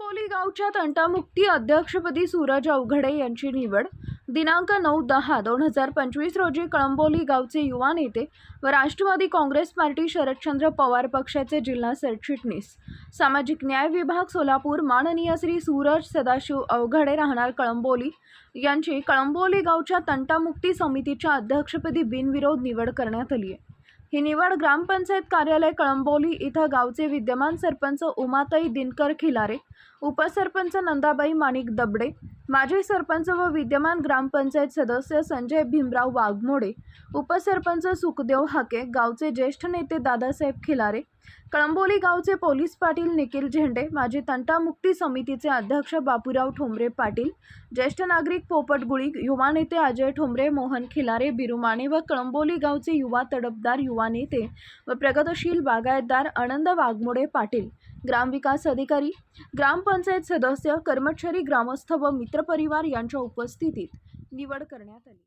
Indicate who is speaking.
Speaker 1: आंबोली गावच्या तंटामुक्ती अध्यक्षपदी सूरज अवघडे यांची निवड. दिनांक नऊ दहा दोन हजार पंचवीस रोजी कळंबोली गावचे युवा नेते व राष्ट्रवादी काँग्रेस पार्टी शरदचंद्र पवार पक्षाचे जिल्हा सरचिटणीस. सामाजिक न्याय विभाग सोलापूर माननीय श्री सूरज सदाशिव अवघडे राहणार कळंबोली यांची कळंबोली गावच्या तंटामुक्ती समितीच्या अध्यक्षपदी बिनविरोध निवड करण्यात आली आहे. ही निवड ग्रामपंचायत कार्यालय कळंबोली इथं गावचे विद्यमान सरपंच उमाताई दिनकर खिलारे उपसरपंच नंदाबाई माणिक दबडे माजी सरपंच व विद्यमान ग्रामपंचायत सदस्य संजय भीमराव वाघमोडे उपसरपंच सुखदेव हाके गावचे ज्येष्ठ नेते दादासाहेब खिलारे कळंबोली गावचे पोलीस पाटील निखिल झेंडे माजी तंटामुक्ती समितीचे अध्यक्ष बापूराव ठोंबरे पाटील ज्येष्ठ नागरिक पोपट गुळी युवा नेते अजय ठोंबरे मोहन खिलारे बिरुमाने व कळंबोली गावचे युवा तडफदार युवा नेते व प्रगतशील बागायतदार आनंद वाघमोडे पाटील ग्रामविकास अधिकारी ग्रामपंचायत सदस्य कर्मचारी ग्रामस्थ व मित्र मित्रपरिवार यांच्या उपस्थितीत निवड करण्यात आली.